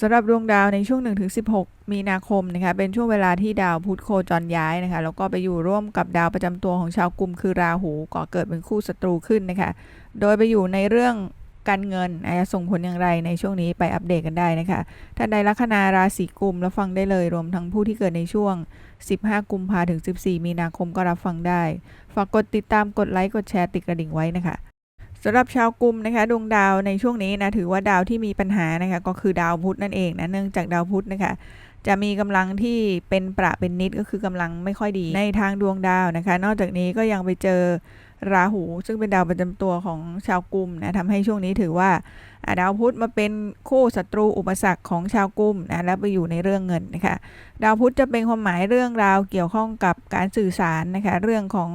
สำหรับดวงดาวในช่วง 1-16 มีนาคมนะคะเป็นช่วงเวลาที่ดาวพุธโคจรย้ายนะคะแล้วก็ไปอยู่ร่วมกับดาวประจำตัวของชาวกลุ่มคือราหูก่อเกิดเป็นคู่ศัตรูขึ้นนะคะโดยไปอยู่ในเรื่องการเงินอาจจะส่งผลอย่างไรในช่วงนี้ไปอัปเดตกันได้นะคะท่านใดลัคนาราศีกุมแล้วฟังได้เลยรวมทั้งผู้ที่เกิดในช่วง 15 กุมภาถึง 14 มีนาคมก็รับฟังได้ ฝากกดติดตามกดไลค์กดแชร์ติดกระดิ่งไว้นะคะ สำหรับชาวกุมนะคะดวงดาวในช่วงนี้นะถือว่าดาวที่มีปัญหานะคะก็คือดาวพุธนั่นเองนะเนื่องจากดาวพุธนะคะจะมีกำลังที่เป็นประเป็นนิดก็คือกำลังไม่ค่อยดีในทางดวงดาวนะคะ นอกจากนี้ก็ยังไปเจอราหู ซึ่งเป็นดาวประจำตัวของชาวกุมนะทำให้ช่วงนี้ถือว่าอ่าดาวพุธมาเป็นคู่ศัตรูอุปสรรคของชาวกุมนะแล้วไปอยู่ในเรื่องเงินนะคะ ดาวพุธจะเป็นความหมายเรื่องราวเกี่ยวข้องกับการสื่อสารนะคะเรื่องของ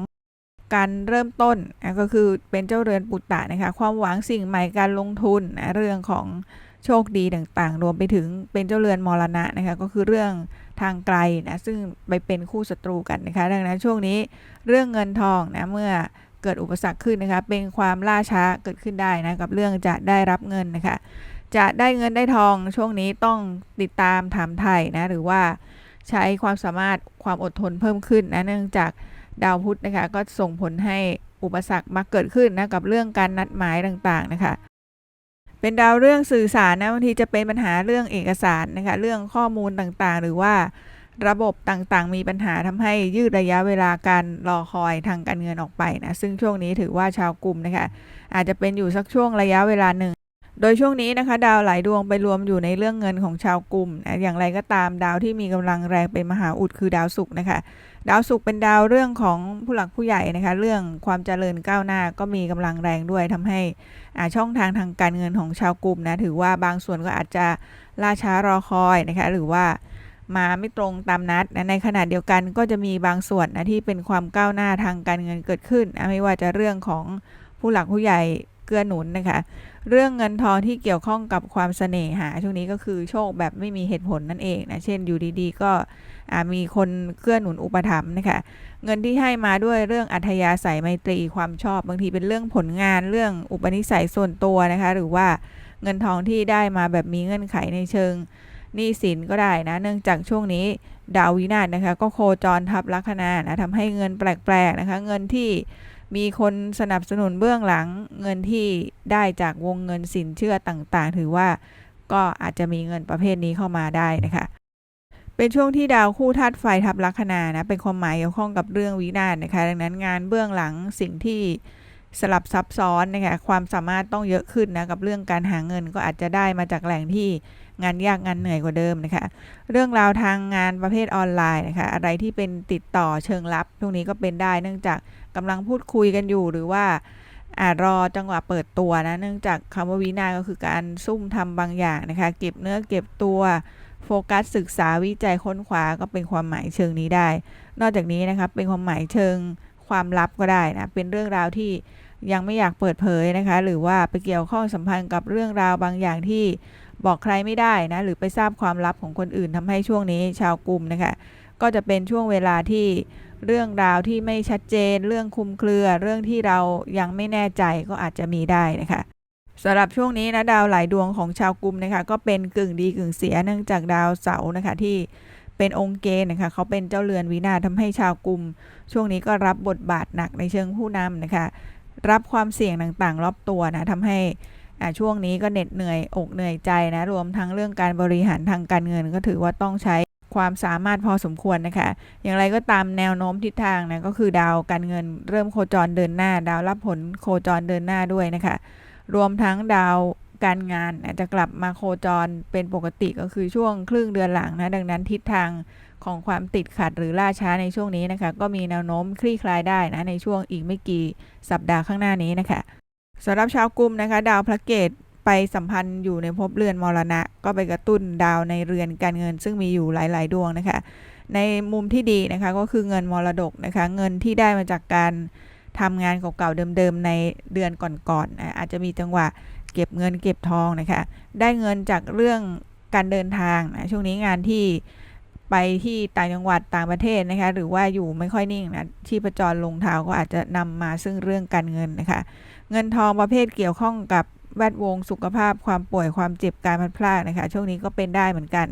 การเริ่มต้นนะก็คือเป็นเจ้าเรือนปุตตะนะคะความหวังสิ่งใหม่การลงทุนนะเรื่องของโชคดีต่างๆ รวมไปถึงเป็นเจ้าเรือนมรณะนะคะก็คือเรื่องทางไกลนะซึ่งไปเป็นคู่ศัตรูกันนะคะดังนั้นช่วงนี้เรื่องเงินทองนะเมื่อเกิดอุปสรรคขึ้นนะคะเป็นความล่าช้าเกิดขึ้นได้นะกับเรื่องจะได้รับเงินนะคะจะได้เงินได้ทองช่วงนี้ต้องติดตามถามไทยนะหรือว่าใช้ความสามารถความอดทนเพิ่มขึ้นนะเนื่องจาก ดาวพุธนะคะ ก็ส่งผลให้อุปสรรคมาเกิดขึ้นนะกับเรื่องการนัดหมายต่างๆนะคะ เป็นดาวเรื่องสื่อสารนะบางทีจะเป็นปัญหาเรื่องเอกสารนะคะ เรื่องข้อมูลต่างๆ หรือว่าระบบต่างๆ มีปัญหาทำให้ยืดระยะเวลาการรอคอยทางการเงินออกไปนะ ซึ่งช่วงนี้ถือว่าชาวกลุ่มนะคะ อาจจะเป็นอยู่สักช่วงระยะเวลาหนึ่ง โดยช่วงนี้นะคะดาวหลายดวงไปรวมอยู่ในเรื่องเงินของชาวกลุ่มนะอย่างไรก็ตามดาวที่มีกำลังแรงเป็นมหาอุดคือดาวศุกร์นะคะ ดาวศุกร์เป็นดาวเรื่องของผู้หลักผู้ใหญ่นะคะ เรื่องความเจริญก้าวหน้าก็มีกำลังแรงด้วยทำให้อ่าช่องทางทางการเงินของชาวกลุ่มนะถือว่าบางส่วนก็อาจจะล่าช้ารอคอยนะคะ หรือว่ามาไม่ตรงตามนัดนะในขณะเดียวกันก็จะมีบางส่วนนะที่เป็นความก้าวหน้าทางการเงินเกิดขึ้นนะไม่ว่าจะเรื่องของผู้หลักผู้ใหญ่ กื้อหนุนนะคะ เรื่องเงินทองที่เกี่ยวข้องกับความเสน่หา ช่วงนี้ก็คือโชคแบบไม่มีเหตุผลนั่นเองนะ เช่นอยู่ดีๆ ก็มีคนเกื้อหนุนอุปถัมภ์นะคะ เงินที่ให้มาด้วยเรื่องอัธยาศัยไมตรีความชอบ บางทีเป็นเรื่องผลงานเรื่องอุปนิสัยส่วนตัวนะคะ หรือว่าเงินทองที่ได้มาแบบมีเงื่อนไขในเชิงหนี้สินก็ได้นะ เนื่องจากช่วงนี้ดาววินาศนะคะ ก็โคจรทับลัคนานะทำให้เงินแปลกๆนะคะ เงินที่ มีคนสนับสนุนเบื้องหลังเงินที่ได้จากวงเงินสินเชื่อต่างๆ ถือว่าก็อาจจะมีเงินประเภทนี้เข้ามาได้นะคะ เป็นช่วงที่ดาวคู่ธาตุไฟทับลัคนานะเป็นความหมายเกี่ยวข้องกับเรื่องวินาศนะคะ ดังนั้นงานเบื้องหลังสิ่งที่สลับซับซ้อนนะคะความสามารถต้องเยอะขึ้นนะกับเรื่องการหาเงินก็อาจจะได้มาจากแหล่งที่งานยากงานเหนื่อยกว่าเดิมนะคะ เรื่องราวทางงานประเภทออนไลน์นะคะอะไรที่เป็นติดต่อเชิงลับ พวกนี้ก็เป็นได้เนื่องจาก กำลังพูดคุยกันอยู่หรือว่าอาจรอจังหวะเปิดตัวนะ เนื่องจากคำว่าวินาศก็คือการซุ่มทำบางอย่างนะคะ เก็บเนื้อเก็บตัวโฟกัสศึกษาวิจัยค้นคว้าก็เป็นความหมายเชิงนี้ได้ นอกจากนี้นะคะเป็นความหมายเชิงความลับก็ได้นะ เป็นเรื่องราวที่ยังไม่อยากเปิดเผยนะคะ หรือว่าไปเกี่ยวข้องสัมพันธ์กับเรื่องราวบางอย่างที่บอกใครไม่ได้นะ หรือไปทราบความลับของคนอื่นทำให้ช่วงนี้ชาวกลุ่มนะคะ ก็จะเป็นช่วงเวลาที่ เรื่องราวที่ไม่ชัดเจน เรื่องคุมเครือ เรื่องที่เรายังไม่แน่ใจก็อาจจะมีได้นะคะสำหรับช่วงนี้นะดาวหลายดวงของชาวกลุ่มนะคะก็เป็นกึ่งดีกึ่งเสียเนื่องจากดาวเสาร์นะคะที่เป็นองค์เกณฑ์นะคะเขาเป็นเจ้าเรือนวินาศทำให้ชาวกลุ่ม ช่วงนี้ก็รับบทบาทหนักในเชิงผู้นำนะคะ รับความเสี่ยงต่างๆ รอบตัวนะทำให้ช่วงนี้ก็เหน็ดเหนื่อยอกเหนื่อยใจนะรวมทั้งเรื่องการบริหารทางการเงินก็ถือว่าต้องใช้ ความสามารถพอสมควรนะคะ อย่างไรก็ตามแนวโน้มทิศทางนะก็คือดาวการเงินเริ่มโคจรเดินหน้า ดาวรับผลโคจรเดินหน้าด้วยนะคะ รวมทั้งดาวการงานนะจะกลับมาโคจรเป็นปกติก็คือช่วงครึ่งเดือนหลังนะดังนั้นทิศทางของความติดขัดหรือล่าช้าในช่วงนี้นะคะ ก็มีแนวโน้มคลี่คลายได้นะในช่วงอีกไม่กี่สัปดาห์ข้างหน้านี้นะคะสำหรับชาวกลุ่มนะคะ ดาวพระเกต ไปสัมพันธ์อยู่ในภพเรือนมรณะ ก็ไปกระตุ้นดาวในเรือนการเงิน ซึ่งมีอยู่หลาย ๆ ดวงนะคะ ในมุมที่ดีนะคะก็คือเงินมรดกนะคะ เงินที่ได้มาจากการทำงานเก่าๆเดิมๆในเดือนก่อนๆอาจจะมีจังหวะเก็บเงินเก็บทองนะคะ ได้เงินจากเรื่องการเดินทางนะช่วงนี้งานที่ไปที่ต่างจังหวัดต่างประเทศนะคะ หรือว่าอยู่ไม่ค่อยนิ่งนะที่ประจรลงเท้าก็อาจจะนำมาซึ่งเรื่องการเงินนะคะ เงินทองประเภทเกี่ยวข้องกับ แวดวงสุขภาพความป่วยความเจ็บการพลัดพรากนะคะช่วงนี้ก็เป็นได้เหมือนกัน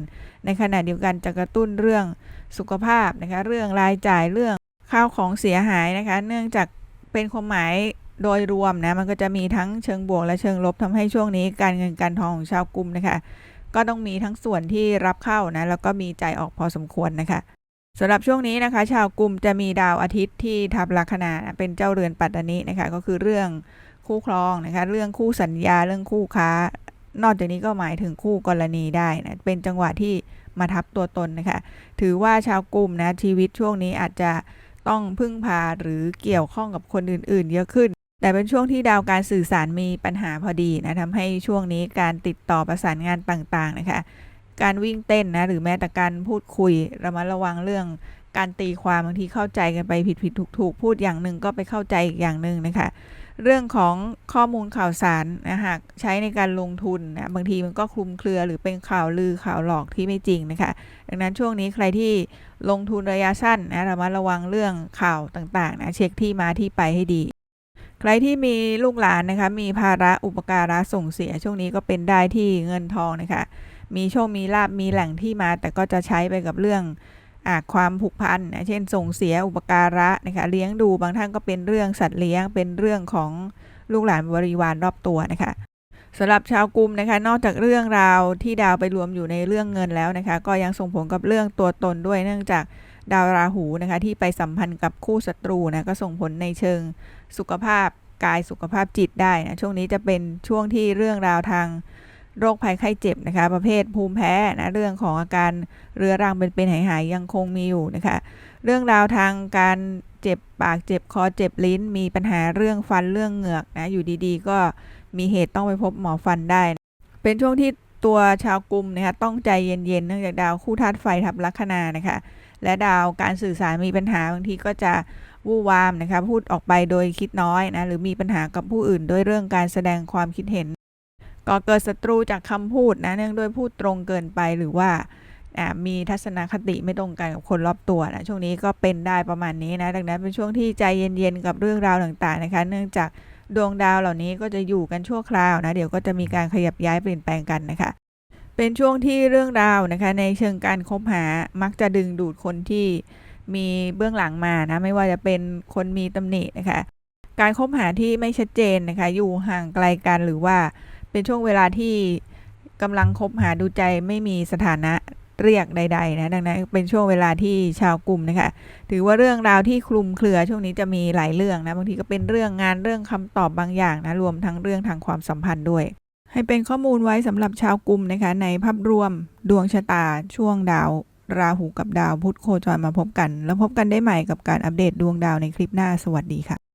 ในขณะเดียวกันจะกระตุ้นเรื่องสุขภาพนะคะเรื่องรายจ่ายเรื่องข้าวของเสียหายนะคะ เนื่องจากเป็นความหมายโดยรวมนะมันก็จะมีทั้งเชิงบวกและเชิงลบทำให้ช่วงนี้การเงินการทองของชาวกลุ่มนะคะ ก็ต้องมีทั้งส่วนที่รับเข้านะแล้วก็มีจ่ายออกพอสมควรนะคะสำหรับช่วงนี้นะคะ ชาวกลุ่มจะมีดาวอาทิตย์ที่ทับลัคนาเป็นเจ้าเรือนปัตตานีนะคะ ก็คือเรื่อง คู่ครองนะคะ เรื่องคู่สัญญาเรื่องคู่ค้า นอกจากนี้ก็หมายถึงคู่กรณีได้นะเป็นจังหวะที่มาทับตัวตนนะคะ ถือว่าชาวกลุ่มนะชีวิตช่วงนี้อาจจะต้องพึ่งพาหรือเกี่ยวข้องกับคนอื่น ๆ เยอะขึ้น แต่เป็นช่วงที่ดาวการสื่อสารมีปัญหาพอดีนะทำให้ช่วงนี้การติดต่อประสานงานต่าง ๆ นะคะ การวิ่งเต้นนะหรือแม้แต่การพูดคุยระมัดระวังเรื่อง การตีความบางทีเข้าใจกันไปผิดผิดถูกถูกพูดอย่างหนึ่งก็ไปเข้าใจอีกอย่างหนึ่งนะคะ เรื่องของข้อมูลข่าวสารนะหากใช้ในการลงทุนนะบางทีมันก็คลุมเครือหรือเป็นข่าวลือข่าวหลอกที่ไม่จริงนะคะ ดังนั้นช่วงนี้ใครที่ลงทุนระยะสั้นนะระมัดระวังเรื่องข่าวต่างๆนะเช็คที่มาที่ไปให้ดีใครที่มีลูกหลานนะคะ มีภาระอุปการะส่งเสียช่วงนี้ก็เป็นได้ที่เงินทองนะคะ มีโชค มีลาบมีแหล่งที่มา แต่ก็จะใช้ไปกับเรื่อง ความผูกพันนะเช่น ส่งเสียอุปการะนะคะเลี้ยงดูบางท่านก็เป็นเรื่องสัตว์เลี้ยง เป็นเรื่องของลูกหลานบริวารรอบตัวนะคะสำหรับชาวกลุ่มนะคะ นอกจากเรื่องราวที่ดาวไปรวมอยู่ในเรื่องเงินแล้วนะคะ ก็ยังส่งผลกับเรื่องตัวตนด้วยเนื่องจากดาวราหูนะคะ ที่ไปสัมพันธ์กับคู่ศัตรูนะก็ส่งผลในเชิงสุขภาพกายสุขภาพจิตได้นะช่วงนี้จะเป็นช่วงที่เรื่องราวทาง โรคภัยไข้เจ็บนะคะ ประเภทภูมิแพ้นะเรื่องของอาการเรื้อรังเป็นเป็นหายหายๆยังคงมีอยู่นะคะ เรื่องราวทางการเจ็บปากเจ็บคอเจ็บลิ้น มีปัญหาเรื่องฟันเรื่องเหงือกนะอยู่ดีๆ ก็มีเหตุต้องไปพบหมอฟันได้ เป็นช่วงที่ตัวชาวกลุ่มนะคะต้องใจเย็นๆเนื่องจากดาวคู่ธาตุไฟทับลัคนานะคะ และดาวการสื่อสารมีปัญหาบางทีก็จะวู่วามนะคะพูดออกไปโดยคิดน้อยนะหรือมีปัญหากับผู้อื่นด้วยเรื่องการแสดงความคิดเห็น ก็เกิดศัตรูจากคำพูดนะเนื่องด้วยพูดตรงเกินไปหรือว่ามีทัศนคติไม่ตรงกันกับคนรอบตัวนะช่วงนี้ก็เป็นได้ประมาณนี้นะดังนั้นเป็นช่วงที่ใจเย็นๆกับเรื่องราวต่างๆนะคะเนื่องจากดวงดาวเหล่านี้ก็จะอยู่กันชั่วคราวนะเดี๋ยวก็จะมีการขยับย้ายเปลี่ยนแปลงกันนะคะ เป็นช่วงที่เรื่องราวนะคะในเชิงการคบหามักจะดึงดูดคนที่มีเบื้องหลังมานะไม่ว่าจะเป็นคนมีตำหนินะคะการคบหาที่ไม่ชัดเจนนะคะอยู่ห่างไกลกันหรือว่า เป็นช่วงเวลาที่กำลังคบหาดูใจไม่มีสถานะเรียกใด ๆ นะ ดังนั้นเป็นช่วงเวลาที่ชาวกลุ่มนะคะถือว่าเรื่องราวที่คลุมเครือช่วงนี้จะมีหลายเรื่องนะบางทีก็เป็นเรื่องงานเรื่องคำตอบบางอย่างนะรวมทั้งเรื่องทางความสัมพันธ์ด้วย ให้เป็นข้อมูลไว้สำหรับชาวกลุ่มนะคะในภาพรวมดวงชะตาช่วงดาว ราหูกับดาวพุธโคจรมาพบกัน แล้วพบกันได้ใหม่กับการอัปเดตดวงดาวในคลิปหน้าสวัสดีค่ะ